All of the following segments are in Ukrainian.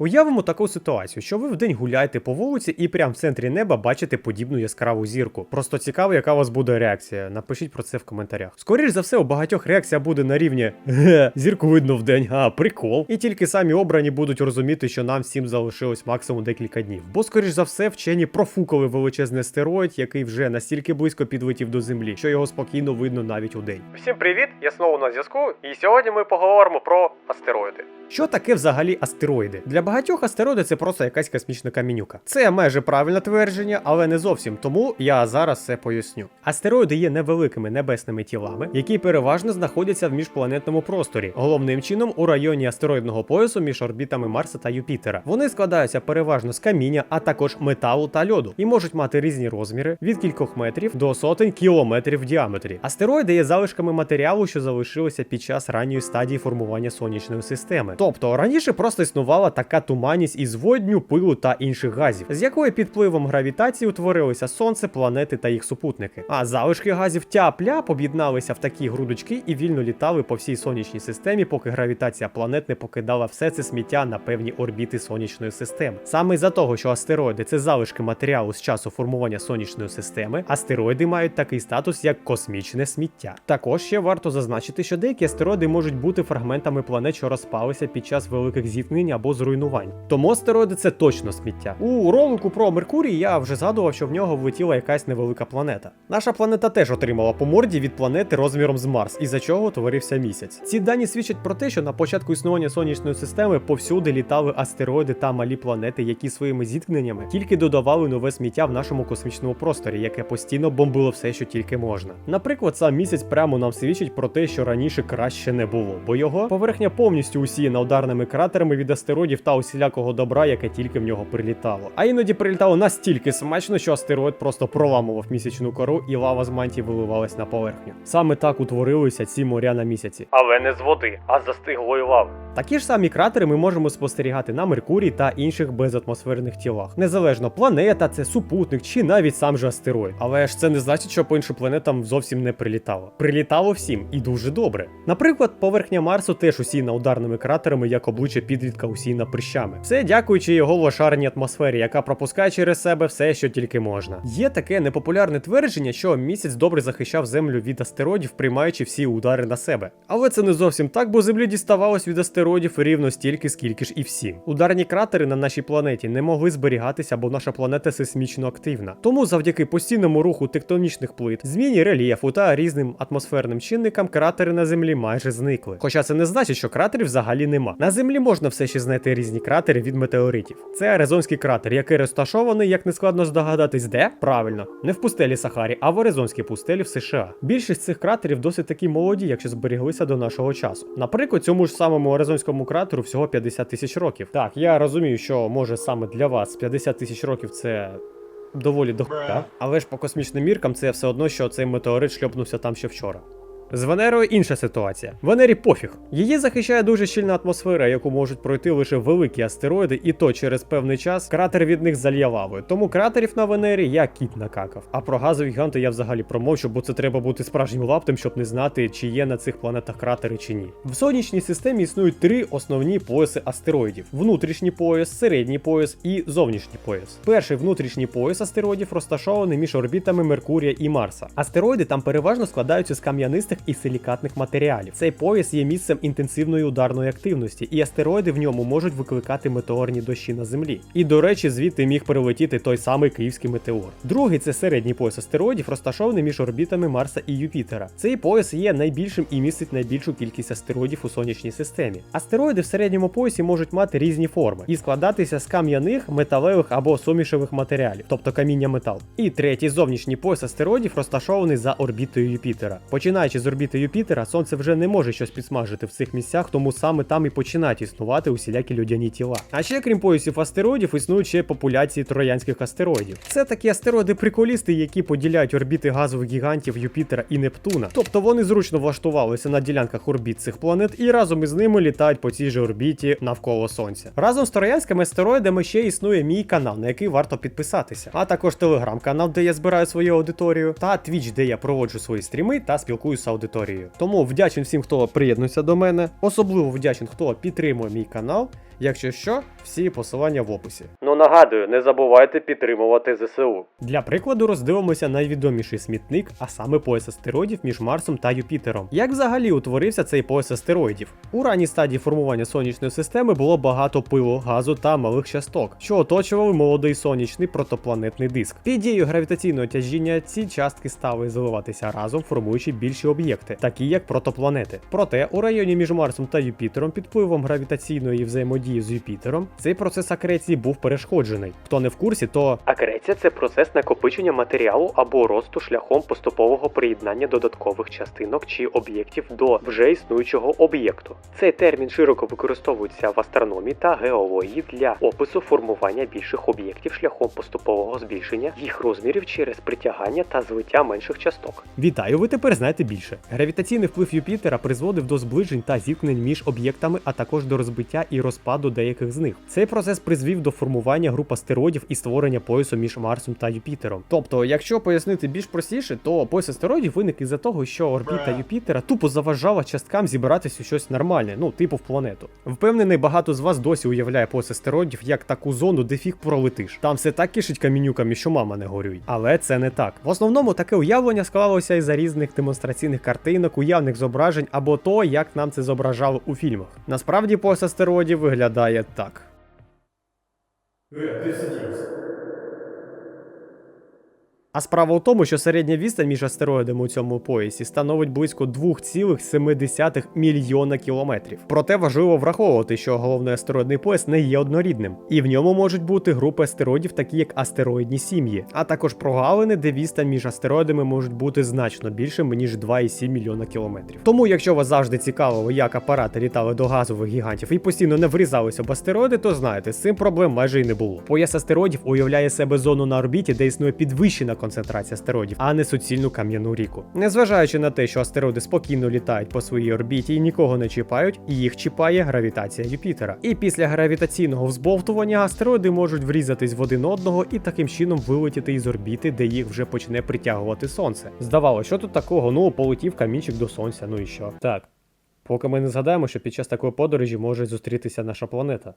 Уявимо таку ситуацію, що ви вдень гуляєте по вулиці і прямо в центрі неба бачите подібну яскраву зірку. Просто цікаво, яка у вас буде реакція. Напишіть про це в коментарях. Скоріш за все, у багатьох реакція буде на рівні «Ге, зірку видно вдень, а прикол. І тільки самі обрані будуть розуміти, що нам всім залишилось максимум декілька днів. Бо, скоріш за все, вчені профукали величезний астероїд, який вже настільки близько підлетів до землі, що його спокійно видно навіть у день. Всім привіт! Я знову на зв'язку, і сьогодні ми поговоримо про астероїди. Що таке взагалі астероїди? Для багатьох астероїди це просто якась космічна камінюка. Це майже правильне твердження, але не зовсім. Тому я зараз це поясню. Астероїди є невеликими небесними тілами, які переважно знаходяться в міжпланетному просторі, головним чином у районі астероїдного поясу між орбітами Марса та Юпітера. Вони складаються переважно з каміння, а також металу та льоду, і можуть мати різні розміри від кількох метрів до сотень кілометрів в діаметрі. Астероїди є залишками матеріалу, що залишилося під час ранньої стадії формування сонячної системи. Тобто раніше просто існувала така туманність із водню, пилу та інших газів, з якої під впливом гравітації утворилося сонце, планети та їх супутники. А залишки газів тяп-ляп об'єдналися в такі грудочки і вільно літали по всій сонячній системі, поки гравітація планет не покидала все це сміття на певні орбіти сонячної системи. Саме за того, що астероїди це залишки матеріалу з часу формування сонячної системи, астероїди мають такий статус як космічне сміття. Також ще варто зазначити, що деякі астероїди можуть бути фрагментами планет, що розпалися під час великих зіткнень або зруйнувань. Тому астероїди це точно сміття. У ролику про Меркурій я вже згадував, що в нього влетіла якась невелика планета. Наша планета теж отримала по морді від планети розміром з Марс, із-за чого утворився місяць. Ці дані свідчать про те, що на початку існування сонячної системи повсюди літали астероїди та малі планети, які своїми зіткненнями тільки додавали нове сміття в нашому космічному просторі, яке постійно бомбило все, що тільки можна. Наприклад, сам місяць прямо нам свідчить про те, що раніше краще не було, бо його поверхня повністю усіяна ударними кратерами від астероїдів та усілякого добра, яке тільки в нього прилітало. А іноді прилітало настільки смачно, що астероїд просто проламував місячну кору, і лава з мантії виливалась на поверхню. Саме так утворилися ці моря на місяці. Але не з води, а з застиглої лави. Такі ж самі кратери ми можемо спостерігати на Меркурії та інших безатмосферних тілах. Незалежно планета, це супутник чи навіть сам же астероїд. Але ж це не значить, що по іншим планетам зовсім не прилітало. Прилітало всім і дуже добре. Наприклад, поверхня Марсу теж усіяна ударними кратерами, як обличчя підлітка усіяна прищами. Все дякуючи його лошарній атмосфері, яка пропускає через себе все, що тільки можна. Є таке непопулярне твердження, що місяць добре захищав землю від астероїдів, приймаючи всі удари на себе. Але це не зовсім так, бо землі діставалось від астероїдів рівно стільки, скільки ж і всім. Ударні кратери на нашій планеті не могли зберігатися, бо наша планета сейсмічно активна. Тому завдяки постійному руху тектонічних плит, зміні рельєфу та різним атмосферним чинникам кратери на землі майже зникли. Хоча це не значить, що кратерів взагалі нема. На землі можна все ще знайти різні кратери від метеоритів. Це Аризонський кратер, який розташований, як не складно здогадатись, де? Правильно, не в пустелі Сахарі, а в Аризонській пустелі в США. Більшість цих кратерів досить такі молоді, якщо зберіглися до нашого часу. Наприклад, цьому ж самому Аризонському кратеру всього 50 тисяч років. Так, я розумію, що може саме для вас 50 тисяч років це. Доволі дохуя, але ж по космічним міркам це все одно, що цей метеорит шльопнувся там ще вчора. З Венерою інша ситуація. Венері пофіг. Її захищає дуже щільна атмосфера, яку можуть пройти лише великі астероїди, і то через певний час кратер від них зальє лавою. Тому кратерів на Венері я кіт накакав. А про газові гіганти я взагалі промовчу, бо це треба бути справжнім лаптем, щоб не знати, чи є на цих планетах кратери чи ні. В сонячній системі існують три основні пояси астероїдів: внутрішній пояс, середній пояс і зовнішній пояс. Перший внутрішній пояс астероїдів розташований між орбітами Меркурія і Марса. Астероїди там переважно складаються з кам'янистих і силікатних матеріалів. Цей пояс є місцем інтенсивної ударної активності, і астероїди в ньому можуть викликати метеорні дощі на землі. І до речі, звідти міг прилетіти той самий київський метеор. Другий це середній пояс астероїдів, розташований між орбітами Марса і Юпітера. Цей пояс є найбільшим і містить найбільшу кількість астероїдів у сонячній системі. Астероїди в середньому поясі можуть мати різні форми і складатися з кам'яних, металевих або сумішевих матеріалів, тобто каміння метал. І третій зовнішній пояс астероїдів розташований за орбітою Юпітера. Починаючи з орбіти Юпітера, сонце вже не може щось підсмажити в цих місцях, тому саме там і починають існувати усілякі людяні тіла. А ще крім поясів астероїдів, існують ще популяції троянських астероїдів. Це такі астероїди-приколісти, які поділяють орбіти газових гігантів Юпітера і Нептуна. Тобто вони зручно влаштувалися на ділянках орбіт цих планет і разом із ними літають по цій же орбіті навколо сонця. Разом з троянськими астероїдами ще існує мій канал, на який варто підписатися, а також телеграм-канал, де я збираю свою аудиторію, та Twitch, де я проводжу свої стріми та спілкуюся аудиторією. Тому вдячний всім, хто приєднується до мене. Особливо вдячний, хто підтримує мій канал. Якщо що, всі посилання в описі. Ну нагадую, не забувайте підтримувати ЗСУ. Для прикладу роздивимося найвідоміший смітник, а саме пояс астероїдів між Марсом та Юпітером. Як взагалі утворився цей пояс астероїдів? У ранній стадії формування сонячної системи було багато пилу, газу та малих часток, що оточували молодий сонячний протопланетний диск. Під дією гравітаційного тяжіння ці частки стали зливатися разом, формуючи більші об'єкти, такі як протопланети. Проте у районі між Марсом та Юпітером під впливом гравітаційної взаємодії з Юпітером цей процес акреції був перешкоджений. Хто не в курсі, то акреція це процес накопичення матеріалу або росту шляхом поступового приєднання додаткових частинок чи об'єктів до вже існуючого об'єкту. Цей термін широко використовується в астрономії та геології для опису формування більших об'єктів шляхом поступового збільшення їх розмірів через притягання та злиття менших часток. Вітаю, ви тепер знаєте більше. Гравітаційний вплив Юпітера призводив до зближень та зіткнень між об'єктами, а також до розбиття і розпаду деяких з них. Цей процес призвів до формування груп астероїдів і створення поясу між Марсом та Юпітером. Тобто, якщо пояснити більш простіше, то пояс астероїдів виник із-за того, що орбіта Юпітера тупо заважала часткам зібратися у щось нормальне, ну типу в планету. Впевнений, багато з вас досі уявляє пояс астероїдів як таку зону, де фіг пролетиш. Там все так кишить камінюками, що мама не горюй. Але це не так. В основному таке уявлення склалося із-за різних демонстраційних картинок, уявних зображень або то, як нам це зображали у фільмах. Насправді пояс астероїдів виглядає так. А справа у тому, що середня відстань між астероїдами у цьому поясі становить близько 2,7 мільйона кілометрів. Проте важливо враховувати, що головний астероїдний пояс не є однорідним, і в ньому можуть бути групи астероїдів, такі як астероїдні сім'ї, а також прогалини, де відстань між астероїдами можуть бути значно більшими ніж 2,7 мільйона кілометрів. Тому, якщо вас завжди цікавило, як апарати літали до газових гігантів і постійно не врізалися в астероїди, то знаєте, з цим проблем майже і не було. Пояс астероїдів уявляє себе зону на орбіті, де існує підвищена концентрація астероїдів, а не суцільну кам'яну ріку. Незважаючи на те, що астероїди спокійно літають по своїй орбіті і нікого не чіпають, їх чіпає гравітація Юпітера. І після гравітаційного взбовтування астероїди можуть врізатись в один одного і таким чином вилетіти із орбіти, де їх вже почне притягувати сонце. Здавалося, що тут такого? Ну, полетів камінчик до сонця, ну і що? Так. Поки ми не згадаємо, що під час такої подорожі може зустрітися наша планета.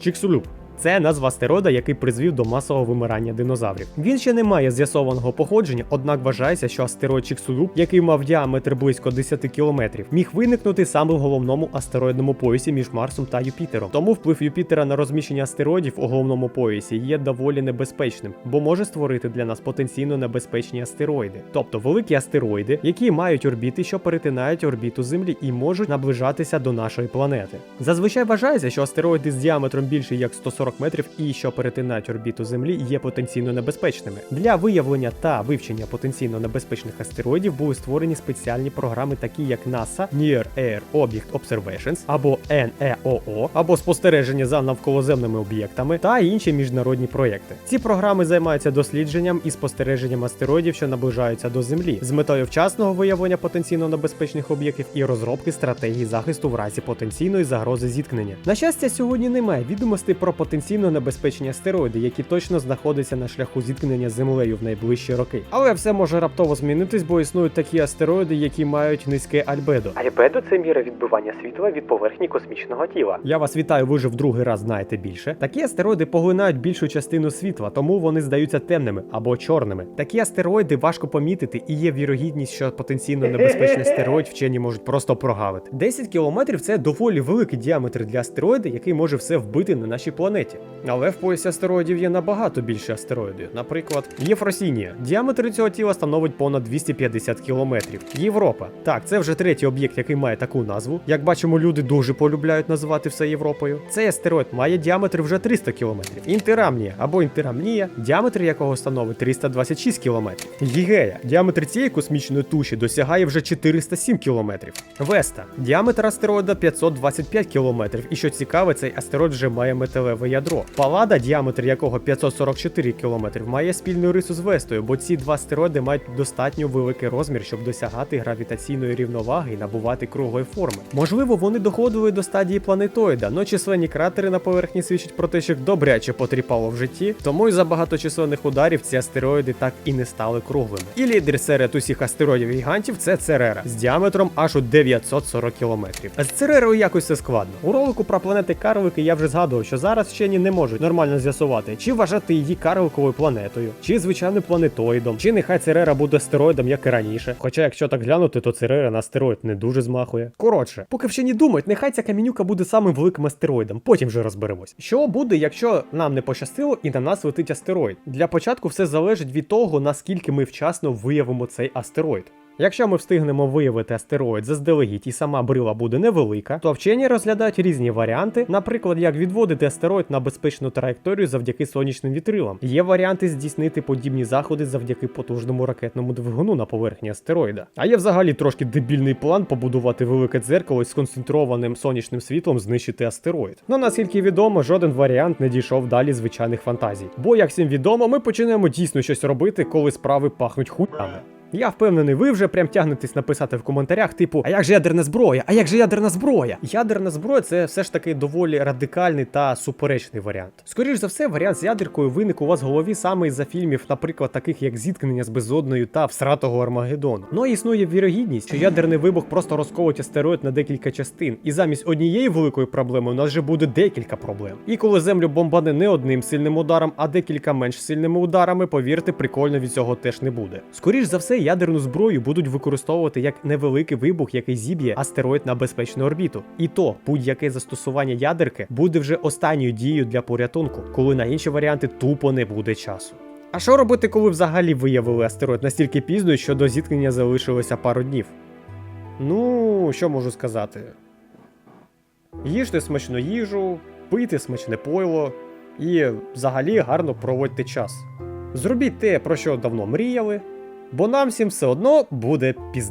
Чіксулюб. Це назва астероїда, який призвів до масового вимирання динозаврів. Він ще не має з'ясованого походження, однак вважається, що астероїд Чіксулюб, який мав діаметр близько 10 кілометрів, міг виникнути саме в головному астероїдному поясі між Марсом та Юпітером. Тому вплив Юпітера на розміщення астероїдів у головному поясі є доволі небезпечним, бо може створити для нас потенційно небезпечні астероїди, тобто великі астероїди, які мають орбіти, що перетинають орбіту Землі і можуть наближатися до нашої планети. Зазвичай вважається, що астероїди з діаметром більше як 140 метрів і що перетинають орбіту Землі є потенційно небезпечними. Для виявлення та вивчення потенційно небезпечних астероїдів були створені спеціальні програми, такі як NASA Near Air Object Observations або NEOO, або спостереження за навколоземними об'єктами та інші міжнародні проєкти. Ці програми займаються дослідженням і спостереженням астероїдів, що наближаються до Землі, з метою вчасного виявлення потенційно небезпечних об'єктів і розробки стратегії захисту в разі потенційної загрози зіткнення. На щастя, сьогодні немає відомостей про потенційно небезпечні астероїди, які точно знаходяться на шляху зіткнення з землею в найближчі роки. Але все може раптово змінитись, бо існують такі астероїди, які мають низьке альбедо. Альбедо це міра відбивання світла від поверхні космічного тіла. Я вас вітаю, ви вже в другий раз знаєте більше. Такі астероїди поглинають більшу частину світла, тому вони здаються темними або чорними. Такі астероїди важко помітити, і є вірогідність, що потенційно небезпечний астероїд вчені можуть просто прогавити. 10 кілометрів це доволі великий діаметр для астероїда, який може все вбити на нашій планеті. Але в поясі астероїдів є набагато більше астероїди. Наприклад, Єфросінія. Діаметр цього тіла становить понад 250 кілометрів. Європа. Так, це вже третій об'єкт, який має таку назву. Як бачимо, люди дуже полюбляють називати все Європою. Цей астероїд має діаметр вже 300 кілометрів. Інтерамнія або інтерамнія, діаметр якого становить 326 кілометрів. Гігея. Діаметр цієї космічної туші досягає вже 407 кілометрів. Веста. Діаметр астероїда 525 кілометрів. І що цікаве, цей астероїд вже має металеве ядро. Палада, діаметр якого 544 км, має спільну рису з Вестою, бо ці два астероїди мають достатньо великий розмір, щоб досягати гравітаційної рівноваги і набувати круглої форми. Можливо, вони доходили до стадії планетоїда, но численні кратери на поверхні свідчать про те, що їх добряче потріпало в житті, тому й за багаточисленних ударів ці астероїди так і не стали круглими. І лідер серед усіх астероїдів гігантів це Церера з діаметром аж у 940 км. З Церерою якось все складно. У ролику про планети Карлики я вже згадував, що зараз вчені не можуть нормально з'ясувати, чи вважати її карликовою планетою, чи звичайним планетоїдом, чи нехай Церера буде астероїдом, як і раніше. Хоча, якщо так глянути, то Церера на астероїд не дуже змахує. Коротше, поки вчені думають, нехай ця камінюка буде самим великим астероїдом, потім вже розберемось. Що буде, якщо нам не пощастило і на нас летить астероїд? Для початку все залежить від того, наскільки ми вчасно виявимо цей астероїд. Якщо ми встигнемо виявити астероїд заздалегідь і сама брила буде невелика, то вчені розглядають різні варіанти, наприклад, як відводити астероїд на безпечну траєкторію завдяки сонячним вітрилам. Є варіанти здійснити подібні заходи завдяки потужному ракетному двигуну на поверхні астероїда. А є взагалі трошки дебільний план побудувати велике дзеркало з концентрованим сонячним світлом знищити астероїд. Ну наскільки відомо, жоден варіант не дійшов далі звичайних фантазій. Бо, як всім відомо, ми починаємо дійсно щось робити, коли справи пахнуть хуями. Я впевнений, ви вже прям тягнетесь написати в коментарях, типу, а як же ядерна зброя? А як же ядерна зброя? Ядерна зброя це все ж таки доволі радикальний та суперечний варіант. Скоріш за все, варіант з ядеркою виник у вас в голові саме із-за фільмів, наприклад, таких як зіткнення з безодною та всратого Армагеддону. Ну і існує вірогідність, що ядерний вибух просто розковить астероїд на декілька частин, і замість однієї великої проблеми у нас вже буде декілька проблем. І коли землю бомбане не одним сильним ударом, а декілька менш сильними ударами, повірте, прикольно від цього теж не буде. Скоріш за все, ядерну зброю будуть використовувати як невеликий вибух, який зіб'є астероїд на безпечну орбіту. І то будь-яке застосування ядерки буде вже останньою дією для порятунку, коли на інші варіанти тупо не буде часу. А що робити, коли взагалі виявили астероїд настільки пізно, що до зіткнення залишилося пару днів? Ну, що можу сказати? Їжте смачну їжу, пийте смачне пойло і взагалі гарно проводьте час. Зробіть те, про що давно мріяли, бо нам всім все одно буде пізно.